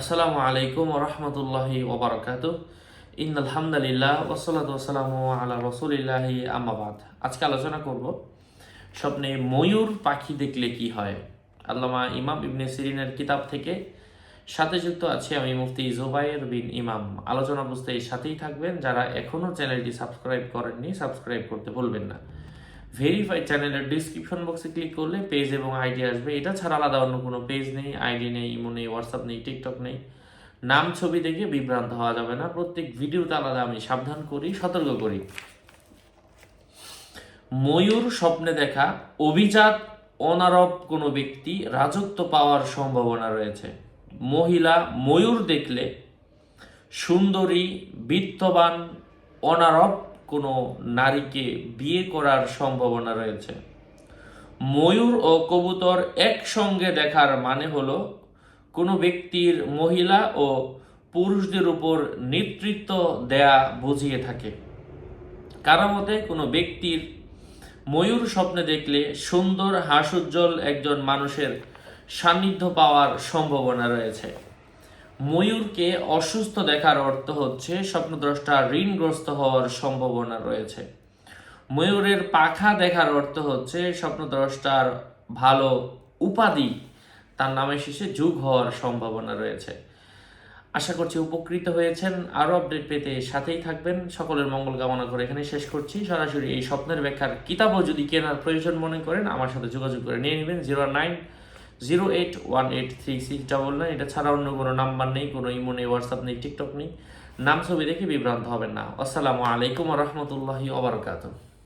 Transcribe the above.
আসসালামু আলাইকুম রহমতুল্লাহি ওবরাকাত ইন আলহামদুলিল্লাহ ওসলাত ওসালামু আলা রসুলিল্লাহি আম্মাবাদ আজকে আলোচনা করব স্বপ্নে ময়ূর পাখি দেখলে কি হয়? আল্লামা ইমাম ইবনে সিরিনের কিতাব থেকে সাথে যুক্ত আছে আমি মুফতি জোবায়ের বিন ইমাম। আলোচনা বুঝতে এই সাথেই থাকবেন। যারা এখনও চ্যানেলটি সাবস্ক্রাইব করেননি, সাবস্ক্রাইব করতে ভুলবেন না। ভেরিফাই চ্যানেলের ডিসক্রিপশন বক্সে ক্লিক করলে পেজ এবং আইডি আসবে। এটা ছাড়া আলাদা অন্য কোনো পেজ নেই আইডি নেই ইমো নেই হোয়াটসঅ্যাপ নেই টিকটক নেই। নাম, ছবি দেখে বিভ্রান্ত হওয়া যাবে না। প্রত্যেক ভিডিওতে আলাদা আমি সাবধান করি, সতর্ক করি। ময়ূর স্বপ্নে দেখা, অভিজাত, অনারব কোনো ব্যক্তি, রাজত্ব পাওয়ার সম্ভাবনা রয়েছে। মহিলা, ময়ূর দেখলে সুন্দরী, বিত্তবান, অনারব কোনো নারীকে বিয়ে করার সম্ভাবনা রয়েছে। ময়ূর ও কবুতর একসঙ্গে দেখার মানে হলো, কোনো ব্যক্তির মহিলা ও পুরুষদের উপর নেতৃত্ব দেয়া বুঝিয়ে থাকে। কারও মতে কোনো ব্যক্তির ময়ূর স্বপ্নে দেখলে সুন্দর হাস্যোজ্জ্বল একজন মানুষের সান্নিধ্য পাওয়ার সম্ভাবনা রয়েছে। ময়ূরকে অসুস্থ দেখার অর্থ হচ্ছে স্বপ্নদ্রষ্টা ঋণগ্রস্ত হওয়ার সম্ভাবনা রয়েছে। ময়ূরের পাখা দেখার অর্থ হচ্ছে স্বপ্নদ্রষ্টার ভালো উপাধি, তার নামের শেষে যুগ হওয়ার সম্ভাবনা রয়েছে। আশা করছি উপকৃত হয়েছেন। আরও আপডেট পেতে সাথেই থাকবেন। সকলের মঙ্গল কামনা করে এখানে শেষ করছি। সরাসরি এই স্বপ্নের ব্যাখ্যার কিতাবও যদি কেনার প্রয়োজন মনে করেন, আমার সাথে যোগাযোগ করে নিয়ে নেবেন। Zero nine zero eight one eight three six double nine. এটা ছাড়া অন্য কোনো নাম্বার নেই, কোনো ইমো নেই, হোয়াটসঅ্যাপ নেই, টিকটক নেই। নাম ছবি দেখে বিভ্রান্ত হবেন না। আসসালামু আলাইকুম রহমতুল্লাহি ওবরাকাতুহ